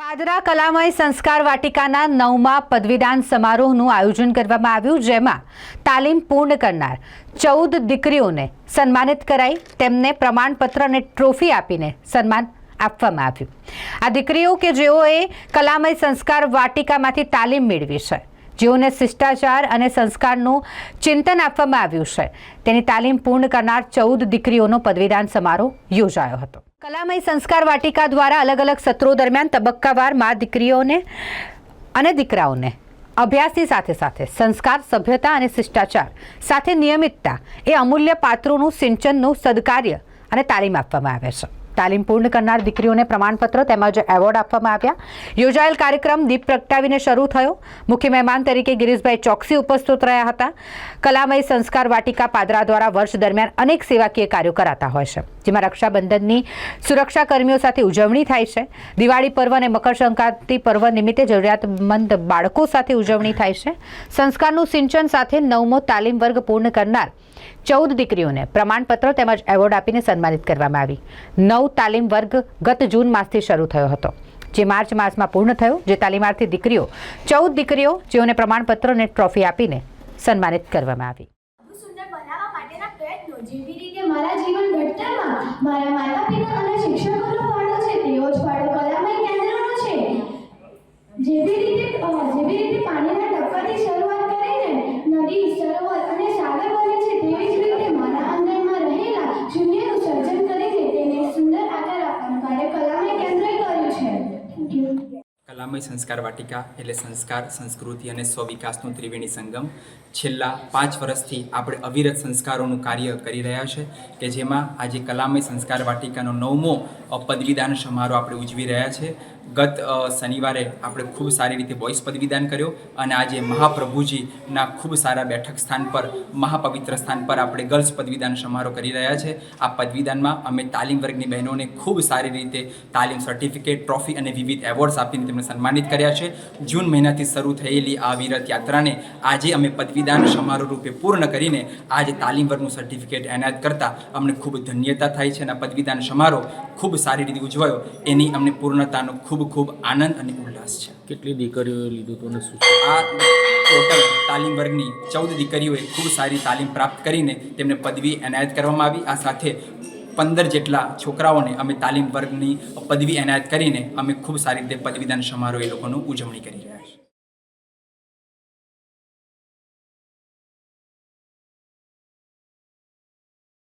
પાદરા કલામય સંસ્કાર વાટિકાના નવમા પદવીદાન સમારોહનું આયોજન કરવામાં આવ્યું, જેમાં તાલીમ પૂર્ણ કરનાર ચૌદ દીકરીઓને સન્માનિત કરાઈ, તેમને પ્રમાણપત્ર અને ટ્રોફી આપીને સન્માન આપવામાં આવ્યું. આ દીકરીઓ કે જેઓએ કલામય સંસ્કાર વાટિકામાંથી તાલીમ મેળવી છે જેઓને શિષ્ટાચાર અને સંસ્કારનું ચિંતન આપવામાં આવ્યું છે. તેની તાલીમ પૂર્ણ કરનાર ચૌદ દીકરીઓનો પદવીદાન સમારોહ યોજાયો હતો. કલામય સંસ્કાર વાટિકા દ્વારા અલગ અલગ સત્રો દરમિયાન તબક્કાવાર મા દીકરીઓને અને દીકરાઓને અભ્યાસની સાથે સાથે સંસ્કાર, સભ્યતા અને શિષ્ટાચાર સાથે નિયમિતતા એ અમૂલ્ય પાત્રોનું સિંચનનું સદકાર્ય અને તાલીમ આપવામાં આવે છે. તાલીમ પૂર્ણ કરનાર દીકરીઓને પ્રમાણપત્ર તેમજ એવોર્ડ આપવામાં આવ્યા. યોજાયેલ કાર્યક્રમ દીપ પ્રગટાવીને શરૂ થયો. મુખ્ય મહેમાન તરીકે ગિરીશભાઈ ચોકસી ઉપસ્થિત રહ્યા હતા. કલામય સંસ્કાર વાટિકા પાદરા દ્વારા વર્ષ દરમિયાન અનેક સેવાકીય કાર્યો કરાતા હોય છે. જેમાં રક્ષાબંધનની સુરક્ષા કર્મીઓ સાથે ઉજવણી થાય છે. દિવાળી પર્વ અને મકર સંક્રાંતિ પર્વ નિમિત્તે જરૂરિયાતમંદ બાળકો સાથે ઉજવણી થાય છે. સંસ્કારનું સિંચન સાથે નવમો તાલીમ વર્ગ પૂર્ણ કરનાર ચૌદ દીકરીઓને પ્રમાણપત્ર તેમજ એવોર્ડ આપીને સન્માનિત કરવામાં આવી. નવ તાલીમ વર્ગ ગત જૂન માસથી શરૂ થયો હતો, જે માર્ચ માસમાં પૂર્ણ થયો, જે તાલીમાર્થી દીકરીઓ, ચૌદ દીકરીઓ જેઓને પ્રમાણપત્ર અને ટ્રોફી આપીને સન્માનિત કરવામાં આવી. મારા જીવન ઘડતરમાં મારા માતા પિતા અને શિક્ષકોનો ફાળો છે, તેઓ જ ફાળો કલામય કેન્દ્રનો છે. જેવી રીતે જેવી રીતે પાણીના ટપકાથી શરૂઆત કરીને નદી, સરોવર કલામય સંસ્કાર વાટિકા એટલે સંસ્કાર, સંસ્કૃતિ અને સ્વવિકાસનો ત્રિવેણી સંગમ. છેલ્લા પાંચ વર્ષથી આપણે અવિરત સંસ્કારોનું કાર્ય કરી રહ્યા છે કે જેમાં આજે કલામય સંસ્કાર વાટિકાનો નવમો પદવીદાન સમારોહ આપણે ઉજવી રહ્યા છે. ગત શનિવારે આપણે ખૂબ સારી રીતે બોઇસ પદવીદાન કર્યો અને આજે મહાપ્રભુજીના ખૂબ સારા બેઠક સ્થાન પર, મહાપવિત્ર સ્થાન પર આપણે ગર્લ્સ પદવીદાન સમારોહ કરી રહ્યા છે. આ પદવીદાનમાં અમે તાલીમ વર્ગની બહેનોને ખૂબ સારી રીતે તાલીમ સર્ટિફિકેટ, ટ્રોફી અને વિવિધ એવોર્ડ્સ આપીને તેમને સન્માનિત કર્યા છે. જૂન મહિનાથી શરૂ થયેલી આ વિરત યાત્રાને આજે અમે પદવીદાન સમારોહ રૂપે પૂર્ણ કરીને આજે તાલીમ વર્ગનું સર્ટિફિકેટ એનાયત કરતાં અમને ખૂબ ધન્યતા થાય છે અને પદવીદાન સમારોહ ખૂબ સારી રીતે ઉજવાયો. એની અમને પૂર્ણતાનો ખૂબ ખૂબ આનંદ અને ઉલ્લાસ છે. કેટલી દીકરીઓએ લીધું હતું અને શું આ ટોટલ તાલીમ વર્ગની ચૌદ દીકરીઓએ ખૂબ સારી તાલીમ પ્રાપ્ત કરીને તેમને પદવી એનાયત કરવામાં આવી. આ સાથે પંદર જેટલા છોકરાઓને અમે તાલીમ વર્ગની પદવી એનાયત કરીને અમે ખૂબ સારી રીતે પદવીદાન સમારોહ એ લોકોનું ઉજવણી કરી રહ્યા છીએ.